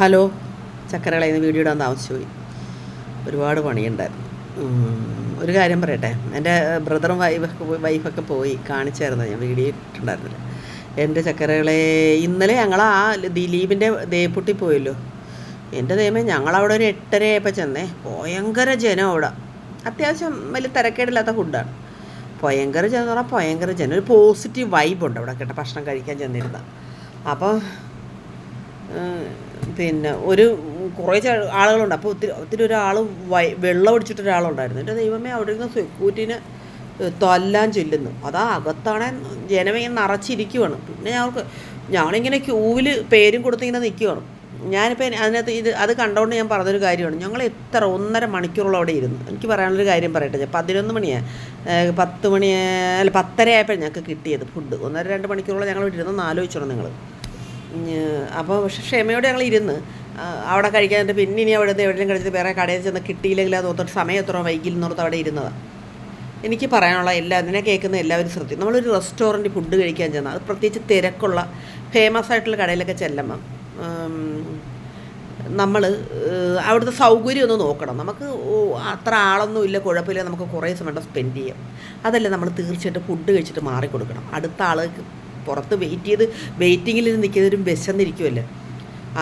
Hello. ചക്കരകളെ ഇന്ന് video ഇടാൻ താമസിച്ചുപോയി. ഒരുപാട് പണിയുണ്ടായിരുന്നു. ഒരു കാര്യം പറയട്ടെ. എന്റെ ബ്രദറും വൈഫൊക്കെ പോയി വൈഫൊക്കെ പോയി കാണിച്ചായിരുന്നു. ഞാൻ വീഡിയോ ഇട്ടിട്ടുണ്ടായിരുന്നില്ല. എന്റെ ചക്കരകളെ ഇന്നലെ ഞങ്ങൾ ആ ദിലീപിന്റെ ദേപ്പുട്ടി പോയല്ലോ. എന്റെ ദൈവമേ ഞങ്ങളവിടെ ഒരു എട്ടരയായപ്പോൾ ചെന്നേ. ഭയങ്കര ജനം അവിടെ. അത്യാവശ്യം വലിയ തിരക്കേടില്ലാത്ത ഫുഡാണ്. ഭയങ്കര ജനം എന്ന് പറഞ്ഞാൽ ഭയങ്കര ജനം. ഒരു പോസിറ്റീവ് വൈബുണ്ട് അവിടെ കേട്ടോ ഭക്ഷണം കഴിക്കാൻ ചെന്നിരുന്ന. അപ്പോൾ പിന്നെ ഒരു കുറേ ആളുകളുണ്ട്. അപ്പോൾ ഒത്തിരി ഒത്തിരി ഒരാൾ വൈ വെള്ളം അടിച്ചിട്ട് ഒരാളുണ്ടായിരുന്നു. എന്റെ ദൈവമേ അവിടെ ഇരുന്ന് സെക്യൂരിറ്റിനെ തൊല്ലാൻ ചെല്ലുന്നു. അതാ അകത്താണെ ജനമേ നിറച്ചിരിക്കുവാണ്. പിന്നെ ഞങ്ങൾക്ക് ഞങ്ങളിങ്ങനെ ക്യൂവിൽ പേരും കൊടുത്തിങ്ങനെ നിൽക്കുവാണ് ഞാനിപ്പോൾ അതിനകത്ത് ഇത് അത് കണ്ടുകൊണ്ട് ഞാൻ പറഞ്ഞൊരു കാര്യമാണ്. ഞങ്ങൾ എത്ര ഒന്നര മണിക്കൂറോളം അവിടെ ഇരുന്നു. എനിക്ക് പറയാനുള്ളൊരു കാര്യം പറയട്ടെ. പതിനൊന്ന് മണിയാണ് പത്ത് മണി അല്ല പത്തര ആയപ്പോൾ ഞങ്ങൾക്ക് കിട്ടിയത് ഫുഡ് ഒന്നര രണ്ട് മണിക്കൂറോളം ഞങ്ങൾ ഇരുന്ന് ആലോചിച്ചോണം നിങ്ങൾ അപ്പോൾ പക്ഷെ ക്ഷമയോടെ ഞങ്ങൾ ഇരുന്ന് അവിടെ കഴിക്കാനായിട്ട് പിന്നെ ഇനി അവിടെ എവിടെയും കഴിച്ചിട്ട് വേറെ കടയിൽ ചെന്ന് കിട്ടിയില്ലെങ്കിൽ അത് ഓർത്തിട്ട് സമയം എത്ര വൈകിൽ എന്നോർത്ത് അവിടെ ഇരുന്നതാണ് എനിക്ക് പറയാനുള്ള എല്ലാ ഇതിനെ കേൾക്കുന്ന എല്ലാവരും ശ്രദ്ധിക്കും. നമ്മളൊരു റെസ്റ്റോറന്റ് ഫുഡ് കഴിക്കാൻ ചെന്നാൽ അത് പ്രത്യേകിച്ച് തിരക്കുള്ള ഫേമസ് ആയിട്ടുള്ള കടയിലൊക്കെ ചെല്ലുമ്പം നമ്മൾ അവിടുത്തെ സൗകര്യം ഒന്ന് നോക്കണം. നമുക്ക് അത്ര ആളൊന്നും ഇല്ല കുഴപ്പമില്ല നമുക്ക് കുറേ സമയം സ്പെൻഡ് ചെയ്യാം. അതല്ല നമ്മൾ തീർച്ചയായിട്ടും ഫുഡ് കഴിച്ചിട്ട് മാറിക്കൊടുക്കണം. അടുത്ത ആൾക്ക് പുറത്ത് വെയിറ്റ് ചെയ്ത് വെയിറ്റിങ്ങിൽ നിൽക്കുന്നവരും വിശന്നിരിക്കുമല്ലേ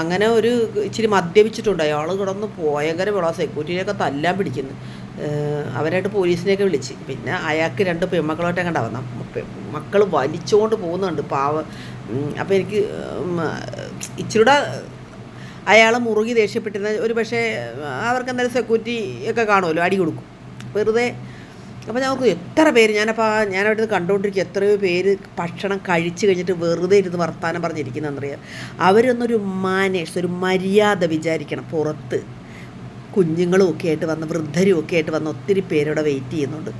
അങ്ങനെ ഒരു ഇച്ചിരി മദ്യപിച്ചിട്ടുണ്ട്. അയാൾ കിടന്ന് ഭയങ്കര വിള സെക്യൂരിറ്റിനെയൊക്കെ തല്ലാൻ പിടിക്കുന്നു. അവരായിട്ട് പോലീസിനെയൊക്കെ വിളിച്ച്. പിന്നെ അയാൾക്ക് രണ്ട് പെൺമക്കളായിട്ട് കണ്ട വന്ന മക്കൾ വലിച്ചുകൊണ്ട് പോകുന്നുണ്ട്. പാവ അപ്പോൾ എനിക്ക് ഇച്ചിരൂടെ അയാൾ മുറുകി ദേഷ്യപ്പെട്ടിരുന്ന ഒരു പക്ഷേ അവർക്ക് എന്തായാലും സെക്യൂരിറ്റി ഒക്കെ കാണുമല്ലോ അടി കൊടുക്കും. വെറുതെ അപ്പോൾ ഞങ്ങൾക്ക് എത്ര പേര് ഞാനപ്പോൾ ഞാനവിടെ നിന്ന് കണ്ടുകൊണ്ടിരിക്കുക എത്രയോ പേര് ഭക്ഷണം കഴിച്ചു കഴിഞ്ഞിട്ട് വെറുതെ ഇരുന്ന് വർത്തമാനം പറഞ്ഞിരിക്കുന്നതെന്നറിയാം അവരൊന്നൊരു മാനേഴ്സ് ഒരു മര്യാദ വിചാരിക്കണം പുറത്ത്. കുഞ്ഞുങ്ങളും ഒക്കെ ആയിട്ട് വന്ന് വൃദ്ധരും ഒക്കെ ആയിട്ട് വന്ന് ഒത്തിരി പേരവിടെ വെയിറ്റ് ചെയ്യുന്നുണ്ട്.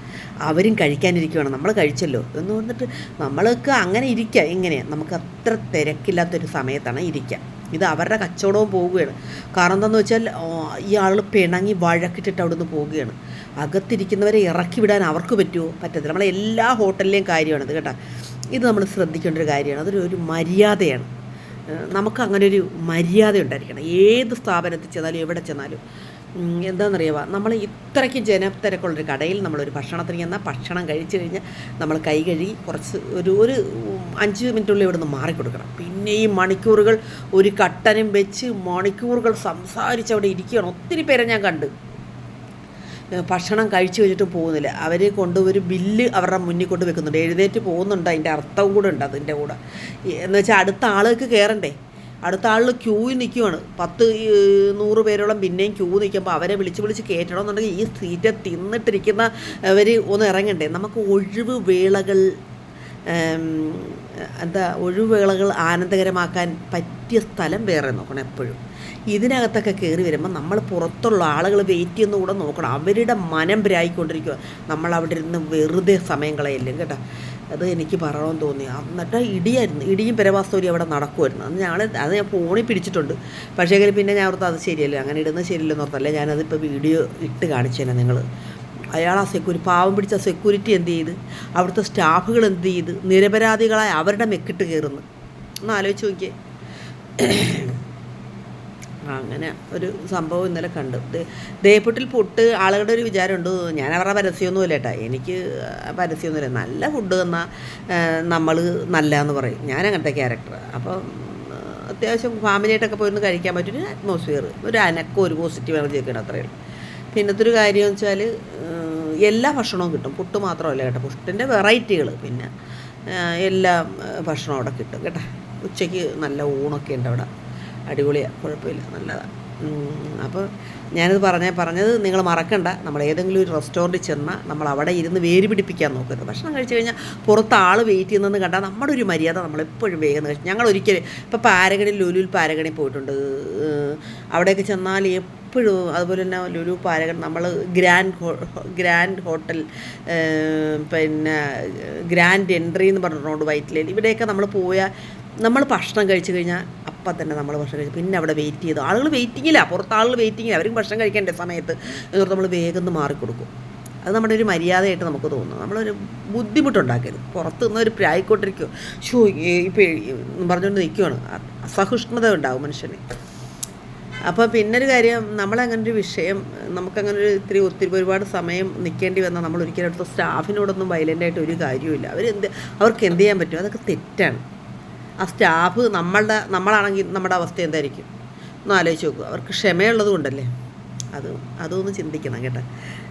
അവരും കഴിക്കാനിരിക്കുവാണ്. നമ്മൾ കഴിച്ചല്ലോ. എന്ന് പറഞ്ഞിട്ട് നമ്മൾക്ക് അങ്ങനെ ഇരിക്കുക ഇങ്ങനെ നമുക്ക് അത്ര തിരക്കില്ലാത്തൊരു സമയത്താണ് ഇരിക്കുക ഇത് അവരുടെ കച്ചവടവും പോവുകയാണ്. കാരണം എന്താണെന്ന് വെച്ചാൽ ഈ ആളുകൾ പിണങ്ങി വഴക്കിട്ടിട്ട് അവിടെ നിന്ന് പോവുകയാണ്. അകത്തിരിക്കുന്നവരെ ഇറക്കി വിടാൻ അവർക്ക് പറ്റുമോ? പറ്റത്തില്ല. നമ്മളെ എല്ലാ ഹോട്ടലിലെയും കാര്യമാണിത് കേട്ടോ. ഇത് നമ്മൾ ശ്രദ്ധിക്കേണ്ട ഒരു കാര്യമാണ്. അതൊരു ഒരു മര്യാദയാണ്. നമുക്ക് അങ്ങനെ ഒരു മര്യാദ ഉണ്ടായിരിക്കണം. ഏത് സ്ഥാപനത്തിൽ ചെന്നാലും എവിടെ ചെന്നാലും. ഉം, എന്താണെന്നറിയാമോ നമ്മൾ ഇത്രയ്ക്ക് ജനത്തിരക്കുള്ളൊരു കടയിൽ നമ്മളൊരു ഭക്ഷണത്തിന് ചെന്നാൽ ഭക്ഷണം കഴിച്ചു കഴിഞ്ഞാൽ നമ്മൾ കൈ കഴുകി കുറച്ച് ഒരു ഒരു അഞ്ച് മിനിറ്റുള്ളിൽ ഇവിടെ നിന്ന് മാറിക്കൊടുക്കണം. പിന്നെ ഈ മണിക്കൂറുകൾ ഒരു കട്ടനും വെച്ച് മണിക്കൂറുകൾ സംസാരിച്ച് അവിടെ ഇരിക്കുകയാണ്. ഒത്തിരി പേരെ ഞാൻ കണ്ട്. ഭക്ഷണം കഴിച്ചു വെച്ചിട്ട് പോകുന്നില്ല. അവർ കൊണ്ട് ഒരു ബില്ല് അവരുടെ മുന്നിൽ കൊണ്ട് വെക്കുന്നുണ്ട്. എഴുന്നേറ്റ് പോകുന്നുണ്ട് അതിന്റെ അർത്ഥവും കൂടെ ഉണ്ട് അതിന്റെ കൂടെ. എന്ന് വെച്ചാൽ അടുത്ത ആളുകൾക്ക് കയറണ്ടേ അടുത്ത ആളിൽ ക്യൂവിൽ നിൽക്കുവാണ് പത്ത് നൂറ് പേരോളം പിന്നെയും ക്യൂ നിൽക്കുമ്പോൾ അവരെ വിളിച്ച് വിളിച്ച് കയറ്റണമെന്നുണ്ടെങ്കിൽ ഈ സീറ്റ് തിന്നിട്ടിരിക്കുന്ന അവർ ഒന്ന് ഇറങ്ങണ്ടേ? നമുക്ക് ഒഴിവ് വേളകൾ എന്താ ഒഴിവുവേളകൾ ആനന്ദകരമാക്കാൻ പറ്റിയ സ്ഥലം വേറെ നോക്കണം എപ്പോഴും. ഇതിനകത്തൊക്കെ കയറി വരുമ്പോൾ നമ്മൾ പുറത്തുള്ള ആളുകൾ വെയിറ്റ് ചെയ്യുന്ന കൂടെ നോക്കണം. അവരുടെ മനം ഭ്രായിക്കൊണ്ടിരിക്കുക നമ്മൾ അവിടെ ഇരുന്ന് വെറുതെ സമയം കളയല്ലേ കേട്ടോ? അത് എനിക്ക് പറയണമെന്ന് തോന്നി. എന്നിട്ട് ഇടിയായിരുന്നു. ഇടിയും പെരവാസ്തോരി അവിടെ നടക്കുമായിരുന്നു അന്ന് ഞങ്ങൾ അത് ഞാൻ ഫോണിൽ പിടിച്ചിട്ടുണ്ട്. പക്ഷേ പിന്നെ ഞാൻ ഓർത്ത് അത് ശരിയല്ല? അങ്ങനെ ഇടുന്നത് ശരിയല്ലെന്ന് ഓർത്തല്ലേ ഞാനതിപ്പോൾ വീഡിയോ ഇട്ട് കാണിച്ചു തന്നെ നിങ്ങൾ അയാൾ ആ സെക്യൂരി പാവം പിടിച്ച സെക്യൂരിറ്റി എന്ത് ചെയ്ത്? അവിടുത്തെ സ്റ്റാഫുകൾ എന്ത് ചെയ്ത്? നിരപരാധികളായി അവരുടെ മെക്കിട്ട് കയറുന്നു. ഒന്ന് ആലോചിച്ച് നോക്കിയേ. അങ്ങനെ ഒരു സംഭവം ഇന്നലെ കണ്ടു. ദേപ്പുട്ടിൽ പൊട്ട് ആളുകളുടെ ഒരു വിചാരമുണ്ട്. ഞാൻ അവരുടെ പരസ്യമൊന്നുമില്ല കേട്ടോ. എനിക്ക് പരസ്യമൊന്നുമില്ല. നല്ല ഫുഡ് തന്നാൽ നമ്മൾ നല്ല എന്ന് പറയും. ഞാൻ അങ്ങനത്തെ ക്യാരക്ടർ അപ്പം ആ, അത്യാവശ്യം ഫാമിലിയായിട്ടൊക്കെ പോയിരുന്നു കഴിക്കാൻ പറ്റുന്ന അറ്റ്മോസ്ഫിയർ ഒരു അനക്കം ഒരു പോസിറ്റീവ് എനർജി ഒക്കെ അത്രയേ ഉള്ളൂ പിന്നത്തെ ഒരു കാര്യം എന്ന് വെച്ചാൽ എല്ലാ ഭക്ഷണവും കിട്ടും. പുട്ട് മാത്രമല്ല കേട്ടോ. പുട്ടിന്റെ വെറൈറ്റികൾ പിന്നെ എല്ലാ ഭക്ഷണവും അവിടെ കിട്ടും കേട്ടോ. ഉച്ചയ്ക്ക് നല്ല ഊണൊക്കെ ഉണ്ട് അവിടെ. അടിപൊളിയാണ് കുഴപ്പമില്ല നല്ലതാണ്. അപ്പോൾ ഞാനിത് പറഞ്ഞ പറഞ്ഞത് നിങ്ങൾ മറക്കണ്ട. നമ്മൾ ഏതെങ്കിലും ഒരു റെസ്റ്റോറന്റിൽ ചെന്നാൽ നമ്മൾ അവിടെ ഇരുന്ന് വേര് പിടിപ്പിക്കാൻ നോക്കരുത്. ഭക്ഷണം കഴിച്ച് കഴിഞ്ഞാൽ പുറത്ത് ആൾ വെയിറ്റ് ചെയ്യുന്നതെന്ന് കണ്ടാൽ നമ്മുടെ ഒരു മര്യാദ നമ്മളെപ്പോഴും വേഗം കഴിച്ചു ഞങ്ങൾ ഒരിക്കലും ഇപ്പോൾ പാരഗണി ലുലുൽ പാരഗണി പോയിട്ടുണ്ട്. അവിടെയൊക്കെ ചെന്നാൽ എപ്പോഴും അതുപോലെ തന്നെ ലുലു പാരഗൺ നമ്മൾ ഗ്രാൻഡ് ഗ്രാൻഡ് ഹോട്ടൽ പിന്നെ ഗ്രാൻഡ് എൻട്രി എന്ന് പറഞ്ഞിട്ടുണ്ട് വൈറ്റിലേൽ ഇവിടെയൊക്കെ നമ്മൾ പോയാൽ നമ്മൾ ഭക്ഷണം കഴിച്ചു കഴിഞ്ഞാൽ അപ്പം തന്നെ നമ്മൾ ഭക്ഷണം കഴിച്ചു. പിന്നെ അവിടെ വെയിറ്റ് ചെയ്തു. ആളുകൾ വെയിറ്റിങ്ങില്ല പുറത്ത് ആളുകൾ വെയിറ്റിങ്ങില്ല അവരും ഭക്ഷണം കഴിക്കേണ്ട സമയത്ത് എന്നിട്ട് നമ്മൾ വേഗം മാറിക്കൊടുക്കും അത് നമ്മുടെ ഒരു മര്യാദയായിട്ട് നമുക്ക് തോന്നുന്നു നമ്മളൊരു ബുദ്ധിമുട്ടുണ്ടാക്കരുത്. പുറത്ത് നിന്ന് ഒരു പ്രായിക്കൊണ്ടിരിക്കുമോ ഷോ ഇപ്പം പറഞ്ഞുകൊണ്ട് നിൽക്കുവാണ് അസഹിഷ്ണുത ഉണ്ടാവും മനുഷ്യന്. അപ്പോൾ പിന്നൊരു കാര്യം നമ്മളങ്ങനെ ഒരു വിഷയം നമുക്കങ്ങനെ ഒരു ഇത്തിരി ഒത്തിരി ഒരുപാട് സമയം നിൽക്കേണ്ടി വന്നാൽ നമ്മൾ ഒരിക്കലും അടുത്ത സ്റ്റാഫിനോടൊന്നും വയലന്റായിട്ട് ഒരു കാര്യമില്ല എന്ത് അവർക്ക് എന്ത് ചെയ്യാൻ പറ്റും? അതൊക്കെ തെറ്റാണ്. ആ സ്റ്റാഫ് നമ്മളുടെ നമ്മളാണെങ്കിൽ നമ്മുടെ അവസ്ഥ എന്തായിരിക്കും? ഒന്ന് ആലോചിച്ച് നോക്കുക അവർക്ക് ക്ഷമയുള്ളത് കൊണ്ടല്ലേ? അത് അതൊന്ന് ചിന്തിക്കണം കേട്ടോ.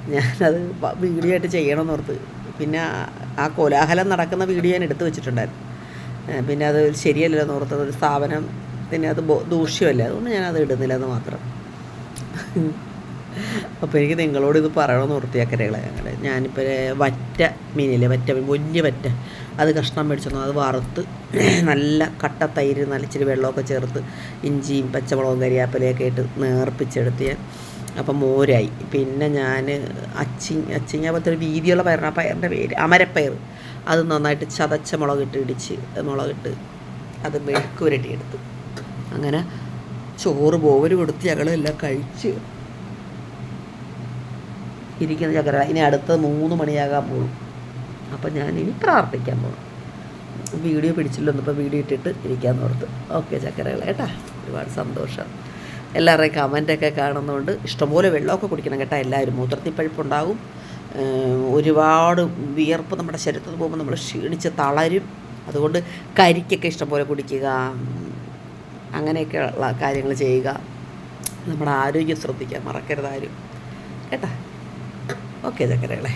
ഞാനത് വീഡിയോ ആയിട്ട് ചെയ്യണമെന്ന് ഓർത്ത് പിന്നെ ആ- കോലാഹലം നടക്കുന്ന വീഡിയോ ഞാൻ എടുത്തു വെച്ചിട്ടുണ്ടായിരുന്നു. പിന്നെ അത് ശരിയല്ലല്ലോ എന്ന് ഓർത്തത് ഒരു പിന്നെ അത് ദൂഷ്യമല്ലേ? അതുകൊണ്ട് ഞാനത് ഇടുന്നില്ല എന്ന് മാത്രം. അപ്പോൾ എനിക്ക് നിങ്ങളോട് ഇത് പറയണമെന്ന് വൃത്തിയാക്കരകളെ ഞങ്ങൾ ഞാനിപ്പോൾ വറ്റ മീനില്ലേ വറ്റ മീൻ വലിയ വറ്റ. അത് കഷ്ണം മേടിച്ചു അത് വറുത്ത് നല്ല കട്ട തൈര് നല്ല വെള്ളമൊക്കെ ചേർത്ത് ഇഞ്ചിയും പച്ചമുളകും കരിയാപ്പിലയൊക്കെ ഇട്ട് നേർപ്പിച്ചെടുത്ത് ഞാൻ അപ്പം മോരായി. പിന്നെ ഞാൻ അച്ചി അച്ചിങ്ങ പോലത്തെ ഒരു വീതിയുള്ള പയറാണ്. പയറിന്റെ പേര് അമരപ്പയർ. അത് നന്നായിട്ട് ചതച്ച മുളകിട്ട് ഇടിച്ച് മുളകിട്ട് അത് മെഴുക്ക് പുരട്ടിയെടുത്തു അങ്ങനെ ചോറ് പോവൽ കൊടുത്ത് ഞങ്ങളെല്ലാം കഴിച്ച് ഇരിക്കുന്ന ചക്ര ഇനി അടുത്ത മൂന്ന് മണിയാകാൻ പോകും. അപ്പം ഞാൻ ഇനി പ്രാർത്ഥിക്കാൻ പോകും വീഡിയോ പിടിച്ചില്ലോ ഒന്നിപ്പോൾ വീഡിയോ ഇട്ടിട്ട് ഇരിക്കാൻ ഓർത്ത്. ഓക്കെ ചക്കരകളെ കേട്ടാ? ഒരുപാട് സന്തോഷം. എല്ലാവരുടെയും കമന്റൊക്കെ കാണുന്നതുകൊണ്ട് ഇഷ്ടംപോലെ വെള്ളമൊക്കെ കുടിക്കണം കേട്ടോ. എല്ലാവരും മൂത്രത്തിപ്പഴുപ്പുണ്ടാകും ഒരുപാട് വിയർപ്പ് നമ്മുടെ ശരീരത്തിൽ പോകുമ്പോൾ നമ്മൾ ക്ഷീണിച്ച് തളരും. അതുകൊണ്ട് കരിക്കൊക്കെ ഇഷ്ടംപോലെ കുടിക്കുക. അങ്ങനെയൊക്കെയുള്ള കാര്യങ്ങൾ ചെയ്യുക. നമ്മുടെ ആരോഗ്യം ശ്രദ്ധിക്കുക. മറക്കരുത് ആരും. കേട്ടാ? ഓക്കെ ചക്കരകളെ